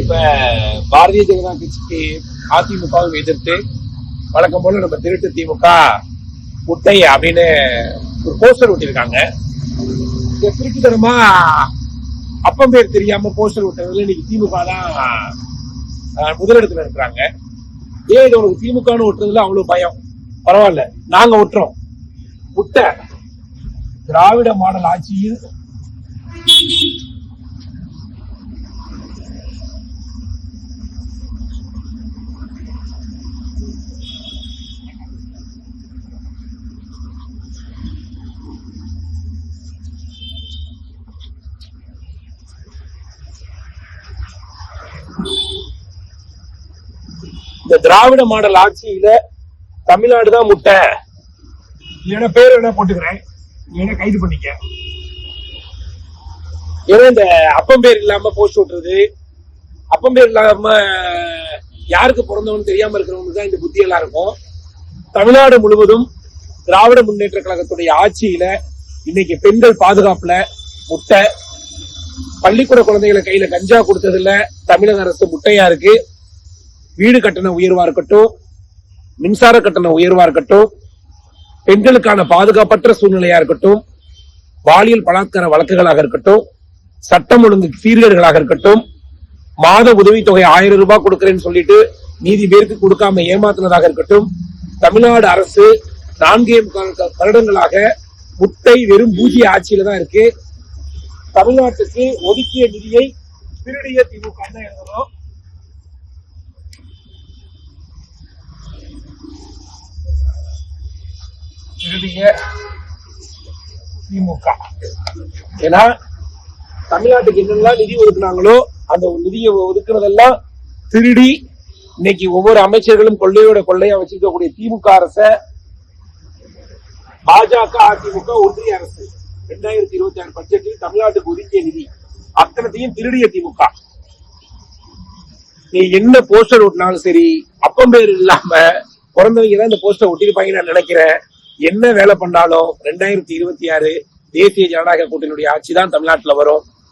இப்ப பாரதிய ஜனதா கட்சிக்கு அதிமுகவும் எதிர்த்து வழக்கம் போல நம்ம திருட்டு திமுக முட்டை அப்படின்னு ஒரு போஸ்டர் ஒட்டியிருக்காங்க. இந்த திருட்டுத்தனமா அப்பம் பேர் தெரியாம போஸ்டர் விட்டதுல இன்னைக்கு திமுக தான் முதலிடத்துல இருக்கிறாங்க. ஏன் இது உனக்கு திமுகன்னு ஒட்டுறதுல அவ்வளவு பயம்? பரவாயில்ல நாங்க ஒட்டுறோம். முட்டை திராவிட மாடல் ஆட்சியில் இந்த திராவிட மாடல் ஆட்சியில தமிழ்நாடு தான் முட்டை. என்ன பேர் வேணா போட்டுக்கிறேன். வேணா கைது பண்ணிக்க. ஏன்னா இந்த அப்பம் பேர் இல்லாம போஸ்ட் ஓட்டுறது அப்பம் பேர் இல்லாம யாருக்கு பிறந்தவன் தெரியாம இருக்கிறவங்களுக்கு தான் இந்த புத்தி எல்லாம் இருக்கும். தமிழ்நாடு முழுவதும் திராவிட முன்னேற்ற கழகத்துடைய ஆட்சியில இன்னைக்கு பெண்கள் பாதுகாப்புல முட்டை. பள்ளிக்கூட குழந்தைகளை கையில கஞ்சா கொடுத்ததுல தமிழக அரசு முட்டையா இருக்கு. வீடு கட்டண உயர்வா இருக்கட்டும் மின்சார கட்டண உயர்வா இருக்கட்டும் பெண்களுக்கான பாதுகாப்பற்ற சூழ்நிலையா இருக்கட்டும் பாலியல் பலாத்கார வழக்குகளாக இருக்கட்டும் சட்டம் ஒழுங்கு சீர்கேடுகளாக இருக்கட்டும் மாத உதவித்தொகை ஆயிரம் ரூபாய் கொடுக்கிறேன்னு சொல்லிட்டு நீதி பேருக்கு கொடுக்காம ஏமாத்துனதாக இருக்கட்டும் தமிழ்நாடு அரசு நான்கே முக்கால் வருடங்களாக முட்டை வெறும் பூஜ்ய ஆட்சியில தான் இருக்கு. தமிழ்நாட்டுக்கு ஒதுக்கிய நிதியை திருடிய திமுக தான் திருடிய திமுக. ஏன்னா தமிழ்நாட்டுக்கு என்னெல்லாம் நிதி ஒதுக்குனாங்களோ அந்த நிதியை ஒதுக்குனதெல்லாம் திருடி இன்னைக்கு ஒவ்வொரு அமைச்சர்களும் கொள்ளையோட கொள்ளையா வச்சிருக்கக்கூடிய திமுக அரச பாஜக அதிமுக ஒன்றிய அரசு. ரெண்டாயிரத்தி இருபத்தி ஆறு பட்ஜெட்டில் தமிழ்நாட்டுக்கு ஒதுக்கிய நிதி அத்தனத்தையும் திருடிய திமுக. நீ என்ன போஸ்டர் ஒட்டினாலும் சரி அப்பம் பேர் இல்லாம பிறந்தவங்க தான் இந்த போஸ்டர் ஒட்டிருப்பாங்கன்னு நான் நினைக்கிறேன். என்ன வேலை பண்ணாலும் ரெண்டாயிரத்தி இருபத்தி ஆறு தேசிய ஜனநாயக கூட்டணியுடைய ஆட்சி தான் தமிழ்நாட்டுல வரும்.